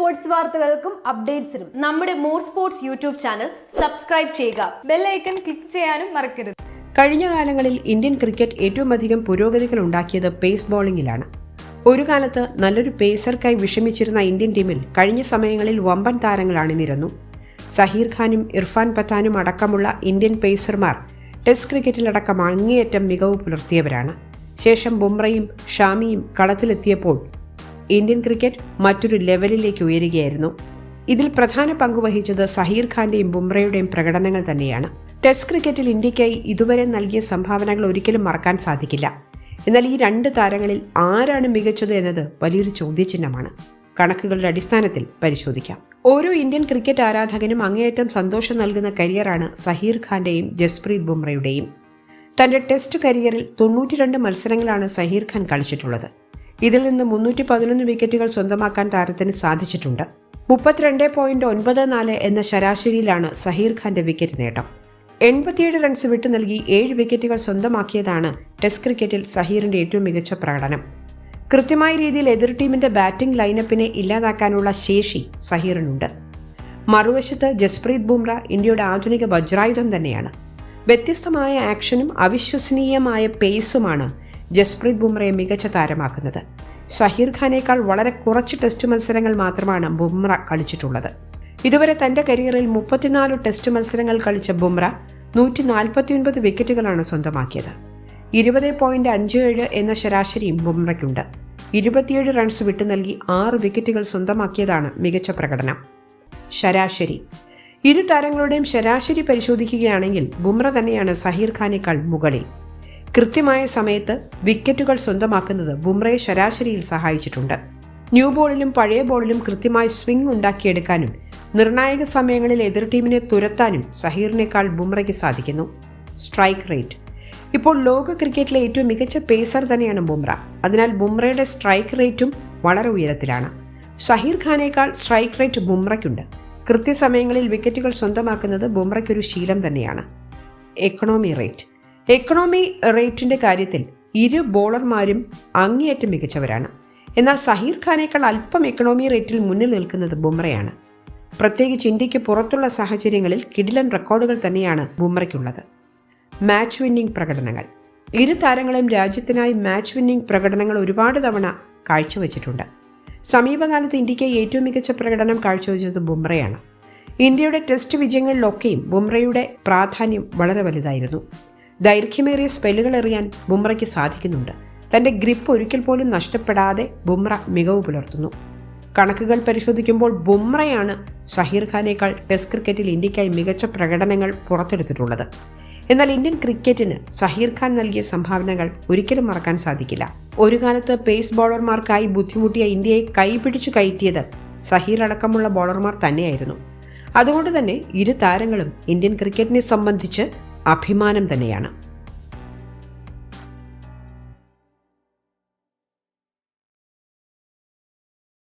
Sports വാർത്തകൾക്കും അപ്ഡേറ്റ്സിനും നമ്മുടെ more sports YouTube channel subscribe ചെയ്യുക. ബെല്ലൈക്കൺ ക്ലിക്ക് ചെയ്യാനും മറക്കരുത്. കഴിഞ്ഞ കാലങ്ങളിൽ ഇന്ത്യൻ ക്രിക്കറ്റ് ഏറ്റവും അധികം പുരോഗതികൾ ഉണ്ടാക്കിയത് പേസ് ബോളിംഗിലാണ് ഒരു കാലത്ത് നല്ലൊരു പേസർക്കായി വിഷമിച്ചിരുന്ന ഇന്ത്യൻ ടീമിൽ കഴിഞ്ഞ സമയങ്ങളിൽ വമ്പൻ താരങ്ങൾ അണിനിരന്നു സഹീർ ഖാനും ഇർഫാൻ പത്താനും അടക്കമുള്ള ഇന്ത്യൻ പേസർമാർ ടെസ്റ്റ് ക്രിക്കറ്റിലടക്കം അങ്ങേയറ്റം മികവ് പുലർത്തിയവരാണ്. ശേഷം ബുംറയും ഷാമിയും കളത്തിലെത്തിയപ്പോൾ ഇന്ത്യൻ ക്രിക്കറ്റ് മറ്റൊരു ലെവലിലേക്ക് ഉയരുകയായിരുന്നു. ഇതിൽ പ്രധാന പങ്കുവഹിച്ചത് സഹീർ ഖാന്റെയും ബുംറയുടെയും പ്രകടനങ്ങൾ തന്നെയാണ്. ടെസ്റ്റ് ക്രിക്കറ്റിൽ ഇന്ത്യക്കായി ഇതുവരെ നൽകിയ സംഭാവനകൾ ഒരിക്കലും മറക്കാൻ സാധിക്കില്ല. എന്നാൽ ഈ രണ്ട് താരങ്ങളിൽ ആരാണ് മികച്ചത് എന്നത് വലിയൊരു ചോദ്യചിഹ്നമാണ്. കണക്കുകളുടെ അടിസ്ഥാനത്തിൽ പരിശോധിക്കാം. ഓരോ ഇന്ത്യൻ ക്രിക്കറ്റ് ആരാധകനും അങ്ങേയറ്റം സന്തോഷം നൽകുന്ന കരിയറാണ് സഹീർ ഖാന്റെയും ജസ്പ്രീത് ബുംറയുടെയും. തന്റെ ടെസ്റ്റ് കരിയറിൽ തൊണ്ണൂറ്റിരണ്ട് മത്സരങ്ങളാണ് സഹീർ ഖാൻ കളിച്ചിട്ടുള്ളത്. ഇതിൽ നിന്ന് മുന്നൂറ്റി പതിനൊന്ന് വിക്കറ്റുകൾ സ്വന്തമാക്കാൻ താരത്തിന് സാധിച്ചിട്ടുണ്ട്. മുപ്പത്തിരണ്ട് പോയിന്റ് ഒൻപത് നാല് എന്ന ശരാശരിയിലാണ് സഹീർ ഖാന്റെ വിക്കറ്റ് നേട്ടം. എൺപത്തിയേഴ് റൺസ് വിട്ടു നൽകി ഏഴ് വിക്കറ്റുകൾ സ്വന്തമാക്കിയതാണ് ടെസ്റ്റ് ക്രിക്കറ്റിൽ സഹീറിന്റെ ഏറ്റവും മികച്ച പ്രകടനം. കൃത്യമായ രീതിയിൽ എതിർ ടീമിന്റെ ബാറ്റിംഗ് ലൈനപ്പിനെ ഇല്ലാതാക്കാനുള്ള ശേഷി സഹീറിനുണ്ട്. മറുവശത്ത് ജസ്പ്രീത് ബുംറ ഇന്ത്യയുടെ ആധുനിക വജ്രായുധം തന്നെയാണ്. വ്യത്യസ്തമായ ആക്ഷനും അവിശ്വസനീയമായ പേസുമാണ് ജസ്പ്രീത് ബുംറയെ മികച്ച താരമാക്കുന്നത്. ഷഹീർ ഖാനേക്കാൾ വളരെ കുറച്ച് ടെസ്റ്റ് മത്സരങ്ങൾ മാത്രമാണ് ബുംറ കളിച്ചിട്ടുള്ളത്. ഇതുവരെ തന്റെ കരിയറിൽ മുപ്പത്തിനാല് ടെസ്റ്റ് മത്സരങ്ങൾ കളിച്ച ബുംറ നൂറ്റി നാൽപ്പത്തിയൊൻപത് വിക്കറ്റുകളാണ് സ്വന്തമാക്കിയത്. ഇരുപത് പോയിന്റ് അഞ്ച് ഏഴ് എന്ന ശരാശരിയും ബുംറയ്ക്കുണ്ട്. ഇരുപത്തിയേഴ് റൺസ് വിട്ടു നൽകി ആറ് വിക്കറ്റുകൾ സ്വന്തമാക്കിയതാണ് മികച്ച പ്രകടനം. ശരാശരി. ഇരു താരങ്ങളുടെയും ശരാശരി പരിശോധിക്കുകയാണെങ്കിൽ ബുംറ തന്നെയാണ് സഹീർ ഖാനേക്കാൾ മുകളിൽ. കൃത്യമായ സമയത്ത് വിക്കറ്റുകൾ സ്വന്തമാക്കുന്നത് ബുംറയെ ശരാശരിയിൽ സഹായിച്ചിട്ടുണ്ട്. ന്യൂ ബോളിലും പഴയ ബോളിലും കൃത്യമായി സ്വിംഗ് ഉണ്ടാക്കിയെടുക്കാനും നിർണായക സമയങ്ങളിൽ എതിർ ടീമിനെ തുരത്താനും സഹീറിനേക്കാൾ ബുംറയ്ക്ക് സാധിക്കുന്നു. Strike rate. ഇപ്പോൾ ലോക ക്രിക്കറ്റിലെ ഏറ്റവും മികച്ച പേസർ തന്നെയാണ് ബുംറ. അതിനാൽ ബുംറയുടെ സ്ട്രൈക്ക് റേറ്റും വളരെ ഉയരത്തിലാണ്. ഷഹീർ ഖാനേക്കാൾ സ്ട്രൈക്ക് റേറ്റ് ബുംറയ്ക്കുണ്ട്. കൃത്യസമയങ്ങളിൽ വിക്കറ്റുകൾ സ്വന്തമാക്കുന്നത് ബുംറയ്ക്കൊരു ശീലം തന്നെയാണ്. Economy rate. എക്കണോമി റേറ്റിന്റെ കാര്യത്തിൽ ഇരു ബോളർമാരും അങ്ങേയറ്റം മികച്ചവരാണ്. എന്നാൽ സഹീർ ഖാനേക്കാൾ അല്പം എക്കണോമി റേറ്റിൽ മുന്നിൽ നിൽക്കുന്നത് ബുംറയാണ്. പ്രത്യേകിച്ച് ഇന്ത്യയ്ക്ക് പുറത്തുള്ള സാഹചര്യങ്ങളിൽ കിടിലൻ റെക്കോർഡുകൾ തന്നെയാണ് ബുംറയ്ക്കുള്ളത്. മാച്ച് വിന്നിംഗ് പ്രകടനങ്ങൾ. ഇരു താരങ്ങളും രാജ്യത്തിനായി മാച്ച് വിന്നിംഗ് പ്രകടനങ്ങൾ ഒരുപാട് തവണ കാഴ്ചവെച്ചിട്ടുണ്ട്. സമീപകാലത്ത് ഇന്ത്യയ്ക്ക് ഏറ്റവും മികച്ച പ്രകടനം കാഴ്ചവെച്ചത് ബുംറയാണ്. ഇന്ത്യയുടെ ടെസ്റ്റ് വിജയങ്ങളിലൊക്കെയും ബുംറയുടെ പ്രാധാന്യം വളരെ വലുതായിരുന്നു. ദൈർഘ്യമേറിയ സ്പെല്ലുകൾ എറിയാൻ ബുംറയ്ക്ക് സാധിക്കുന്നുണ്ട്. തന്റെ ഗ്രിപ്പ് ഒരിക്കൽ പോലും നഷ്ടപ്പെടാതെ ബുംറ മികവ് പുലർത്തുന്നു. കണക്കുകൾ പരിശോധിക്കുമ്പോൾ ബുംറയാണ് സഹീർ ഖാനേക്കാൾ ടെസ്റ്റ് ക്രിക്കറ്റിൽ ഇന്ത്യക്കായി മികച്ച പ്രകടനങ്ങൾ പുറത്തെടുത്തിട്ടുള്ളത്. എന്നാൽ ഇന്ത്യൻ ക്രിക്കറ്റിന് സഹീർ ഖാൻ നൽകിയ സംഭാവനകൾ ഒരിക്കലും മറക്കാൻ സാധിക്കില്ല. ഒരു കാലത്ത് പേസ് ബോളർമാർക്കായി ബുദ്ധിമുട്ടിയ ഇന്ത്യയെ കൈപിടിച്ചു കയറ്റിയത് സഹീർ അടക്കമുള്ള ബോളർമാർ തന്നെയായിരുന്നു. അതുകൊണ്ട് തന്നെ ഇരു താരങ്ങളും ഇന്ത്യൻ ക്രിക്കറ്റിനെ സംബന്ധിച്ച് അഭിമാനം തന്നെയാണ്